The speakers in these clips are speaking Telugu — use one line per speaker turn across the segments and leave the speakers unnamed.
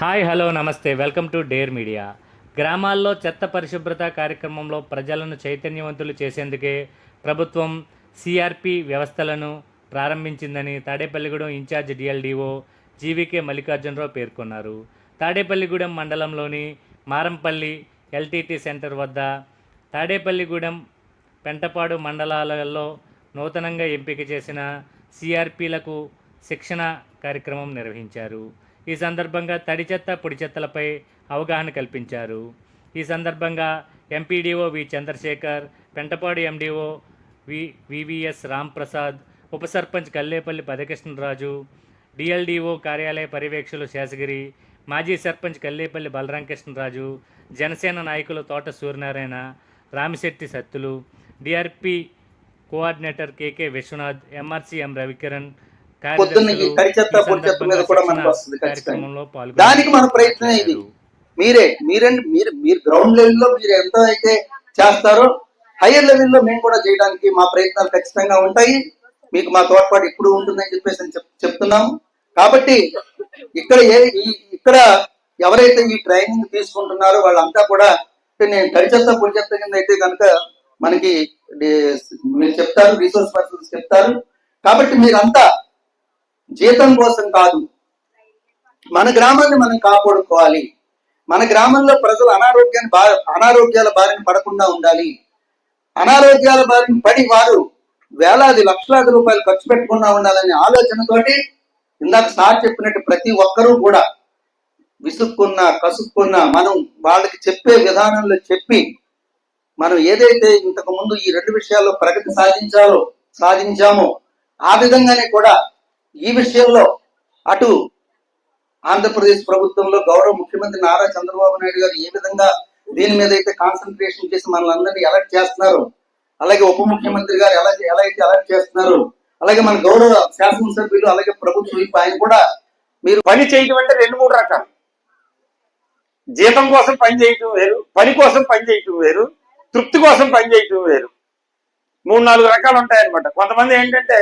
హాయ్ హలో నమస్తే. Welcome to dare media. గ్రామాల్లో చెత్త పరిశుభ్రత కార్యక్రమంలో ప్రజలను చైతన్యవంతులు చేసేందుకే ప్రభుత్వం సిఆర్పి వ్యవస్థలను ప్రారంభించిందని Tadepalligudem incharge DLDO GVK Mallikarjunarao పేర్కొన్నారు. తాడేపల్లిగూడెం మండలంలోని మారంపల్లి ఎల్టీటీ సెంటర్ వద్ద తాడేపల్లిగూడెం పెంటపాడు మండలాలలో నూతనంగా ఎంపిక చేసిన సిఆర్పిలకు శిక్షణ కార్యక్రమం నిర్వహించారు. ఈ సందర్భంగా తడి చెత్త పొడి చెత్తలపై అవగాహన కల్పించారు. ఈ సందర్భంగా MPDO V Chandrasekhar Pentapadu MDO V VVS Ramprasad ఉప సర్పంచ్ కల్లేపల్లి పదకృష్ణరాజు డిఎల్డిఓ కార్యాలయ పర్యవేక్షకులు శేషగిరి మాజీ సర్పంచ్ కల్లేపల్లి బలరామకృష్ణరాజు జనసేన నాయకులు Thota Suryanarayana Ramisetti Sattulu DRP coordinator KK Viswanath MRC M Ravikiran
పొద్దున్న ఈ తడి చెత్త, పొడి చెత్త మీద కూడా మనకు వస్తుంది ఖచ్చితంగా. దానికి మన ప్రయత్నం ఇది. మీరే మీరండి మీరు మీరు గ్రౌండ్ లెవెల్లో మీరు ఎంత అయితే చేస్తారో హైయర్ లెవెల్లో మేము కూడా చేయడానికి మా ప్రయత్నాలు ఖచ్చితంగా ఉంటాయి మీకు మా తోడ్పాటు ఇప్పుడు ఉంటుందని చెప్పేసి చెప్తున్నాము కాబట్టి ఇక్కడ ఏ ఈ- ఇక్కడ ఎవరైతే ఈ ట్రైనింగ్ తీసుకుంటున్నారో వాళ్ళంతా కూడా నేను తడి చెత్త పొడి చెత్త కింద అయితే కనుక మనకి మీరు చెప్తారు రీసోర్స్ పర్సన్స్ చెప్తారు కాబట్టి మీరంతా జీతం కోసం కాదు. మన గ్రామాన్ని మనం కాపాడుకోవాలి. మన గ్రామంలో ప్రజలు అనారోగ్యాన్ని బా అనారోగ్యాల బారిన పడకుండా ఉండాలి. అనారోగ్యాల బారిన పడి వారు వేలాది లక్షలాది రూపాయలు ఖర్చు పెట్టకుండా ఉండాలనే ఆలోచనతోటి ఇందాక సార్ చెప్పినట్టు ప్రతి ఒక్కరూ కూడా విసుక్కున్న కసుక్కున్న మనం వాళ్ళకి చెప్పే విధానంలో చెప్పి మనం ఏదైతే ఇంతకు ముందు ఈ రెండు విషయాల్లో ప్రగతి సాధించాలో సాధించామో ఆ విధంగానే కూడా ఈ విషయంలో అటు ఆంధ్రప్రదేశ్ ప్రభుత్వంలో గౌరవ ముఖ్యమంత్రి నారా చంద్రబాబు నాయుడు గారు ఏ విధంగా దీని మీద అయితే కాన్సన్ట్రేషన్ చేసి మనల్ని అందరినీ అలర్ట్ చేస్తున్నారు? అలాగే ఉప ముఖ్యమంత్రి గారు ఎలా ఎలా అయితే అలర్ట్ చేస్తున్నారు? అలాగే మన గౌరవ శాసనసభ్యులు అలాగే ప్రభుత్వం ఇప్పుడు ఆయన కూడా మీరు
పని చేయటం అంటే రెండు మూడు రకాలు. జీతం కోసం పని చేయటం వేరు పని కోసం పని చేయటం వేరు తృప్తి కోసం పని చేయటం వేరు. మూడు నాలుగు రకాలు ఉంటాయన్నమాట. కొంతమంది ఏంటంటే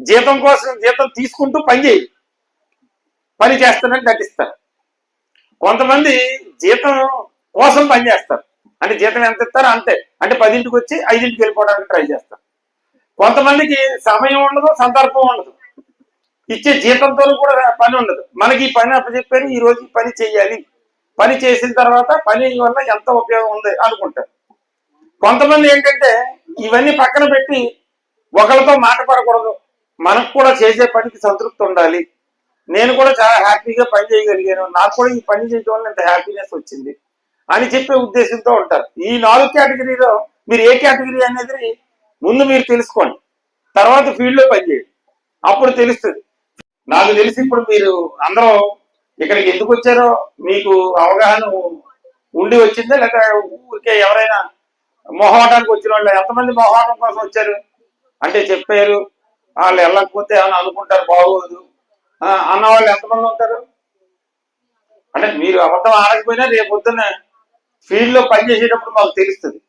జీతం కోసం జీతం తీసుకుంటూ పని చేయరు పని చేస్తానని నటిస్తారు కొంతమంది జీతం కోసం పని చేస్తారు. అంటే జీతం ఎంత ఇస్తారో? అంతే. అంటే పదింటికి వచ్చి ఐదింటికి వెళ్ళిపోవడానికి ట్రై చేస్తారు. కొంతమందికి సమయం ఉండదు సందర్భం ఉండదు. ఇచ్చే జీతంతో కూడా పని ఉండదు. మనకి ఈ పని అప్పచెప్పారు ఈ రోజు పని చేయాలి. పని చేసిన తర్వాత పని వల్ల ఎంత ఉపయోగం ఉంది అనుకుంటారు. కొంతమంది ఏంటంటే ఇవన్నీ పక్కన పెట్టి ఒకరితో మాట పడకూడదు. మనకు కూడా చేసే పనికి సంతృప్తి ఉండాలి. నేను కూడా చాలా హ్యాపీగా పని చేయగలిగాను. నాకు కూడా ఈ పని చేయడం వల్ల ఇంత హ్యాపీనెస్ వచ్చింది అని చెప్పే ఉద్దేశంతో ఉంటారు. ఈ నాలుగు కేటగిరీలో మీరు ఏ కేటగిరీ అనేది ముందు మీరు తెలుసుకోండి. తర్వాత ఫీల్డ్లో పనిచేయండి అప్పుడు తెలుస్తుంది. నాకు తెలిసి ఇప్పుడు మీరు అందరూ ఇక్కడికి ఎందుకు వచ్చారో మీకు అవగాహన ఉండి వచ్చిందా? లేక ఊరికే ఎవరైనా మొహమాటానికి వచ్చిన వాళ్ళు ఎంతమంది మొహమాటం కోసం వచ్చారు? అంటే చెప్పారు. వాళ్ళు వెళ్ళకపోతే అని అనుకుంటారు? బాగోదు. ఆ, అన్న వాళ్ళు ఎంతమంది ఉంటారు? అంటే మీరు అబద్ధం ఆడకపోయినా రేపు పొద్దున్న ఫీల్డ్లో పనిచేసేటప్పుడు మాకు తెలుస్తుంది.